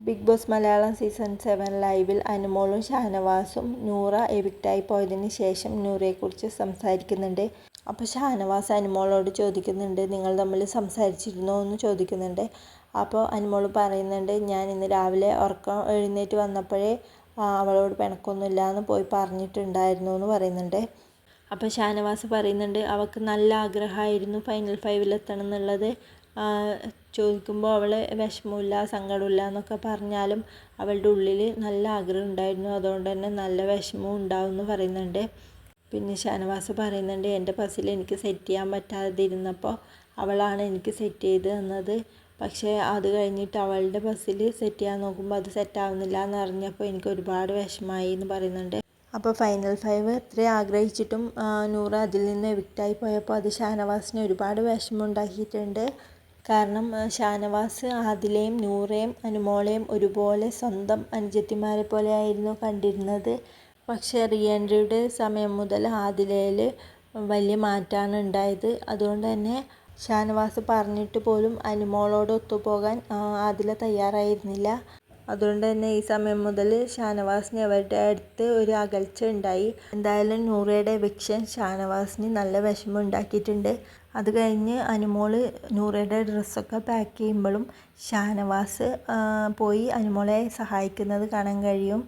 Bigg Boss Malayalam season seven ലൈവിൽ അനുമോളും ഷാനവാസും നൂറ എവിക്റ്റായി പോയതിന് ശേഷം നൂറയെക്കുറിച്ച് സംസാരിക്കുന്നുണ്ട്. അപ്പോൾ ഷാനവാസ് അനുമോളോട് ചോദിക്കുന്നുണ്ട് നിങ്ങൾ തമ്മിൽ സംസാരിച്ചിരുന്നോ? എന്ന് ചോദിക്കുന്നുണ്ട്. അപ്പോൾ അനുമോൾ പറയുന്നുണ്ട് ഞാൻ ഇന്ന് രാവിലെ ഉറക്കം എഴുന്നേറ്റ് വന്നപ്പോഴേ അവളോട് പിണക്കൊന്നുമില്ല എന്ന് പോയി പറഞ്ഞിട്ടുണ്ടായിരുന്നു എന്ന് പറയുന്നുണ്ട്. അപ്പോൾ ഷാനവാസ് പറയുന്നുണ്ട് അവൾക്ക് നല്ല ആഗ്രഹമായിരുന്നു ഫൈനൽ ഫൈവിൽ എത്തണം എന്നുള്ളത് ചോദിക്കുമ്പോൾ അവൾ വിഷമമില്ല സങ്കടമില്ല എന്നൊക്കെ പറഞ്ഞാലും അവളുടെ ഉള്ളിൽ നല്ല ആഗ്രഹം ഉണ്ടായിരുന്നു. അതുകൊണ്ട് തന്നെ നല്ല വിഷമവും ഉണ്ടാവും എന്ന് പറയുന്നുണ്ട്. പിന്നെ ഷാനവാസ് പറയുന്നുണ്ട് എന്റെ പസിൽ എനിക്ക് സെറ്റ് ചെയ്യാൻ പറ്റാതിരുന്നപ്പോൾ അവളാണ് എനിക്ക് സെറ്റ് ചെയ്ത് തന്നത്. പക്ഷേ അത് കഴിഞ്ഞിട്ട് അവളുടെ ബസ്സിൽ സെറ്റ് ചെയ്യാൻ നോക്കുമ്പോൾ അത് സെറ്റാവുന്നില്ല എന്ന് അറിഞ്ഞപ്പോൾ എനിക്ക് ഒരുപാട് വിഷമമായി എന്ന് പറയുന്നുണ്ട്. അപ്പോൾ ഫൈനൽ ഫൈവ് എത്ര ആഗ്രഹിച്ചിട്ടും നൂറ് അതിൽ നിന്ന് എവിക്റ്റായി പോയപ്പോൾ അത് ഷാനവാസിന് ഒരുപാട് വിഷമം ഉണ്ടാക്കിയിട്ടുണ്ട്. കാരണം ഷാനവാസ് ആദിലയും നൂറയും അനുമോളെയും ഒരുപോലെ സ്വന്തം അനുജത്തിമാരെ പോലെയായിരുന്നു കണ്ടിരുന്നത്. പക്ഷേ റീ സമയം മുതൽ ആദിലയിൽ വലിയ മാറ്റമാണ് ഉണ്ടായത്. അതുകൊണ്ട് തന്നെ ഷാനവാസ് പറഞ്ഞിട്ട് പോലും അനുമോളോട് ഒത്തുപോകാൻ ആദില തയ്യാറായിരുന്നില്ല. അതുകൊണ്ട് തന്നെ ഈ സമയം മുതൽ ഷാനവാസിന് അവരുടെ അടുത്ത് ഒരു അകൽച്ച ഉണ്ടായി. എന്തായാലും നൂറയുടെ എവിക്ഷൻ ഷാനവാസിന് നല്ല വിഷമം ഉണ്ടാക്കിയിട്ടുണ്ട്. അത് കഴിഞ്ഞ് അനുമോൾ നൂറയുടെ ഡ്രസ്സൊക്കെ പാക്ക് ചെയ്യുമ്പോഴും ഷാനവാസ് പോയി അനുമോളെ സഹായിക്കുന്നത് കാണാൻ കഴിയും.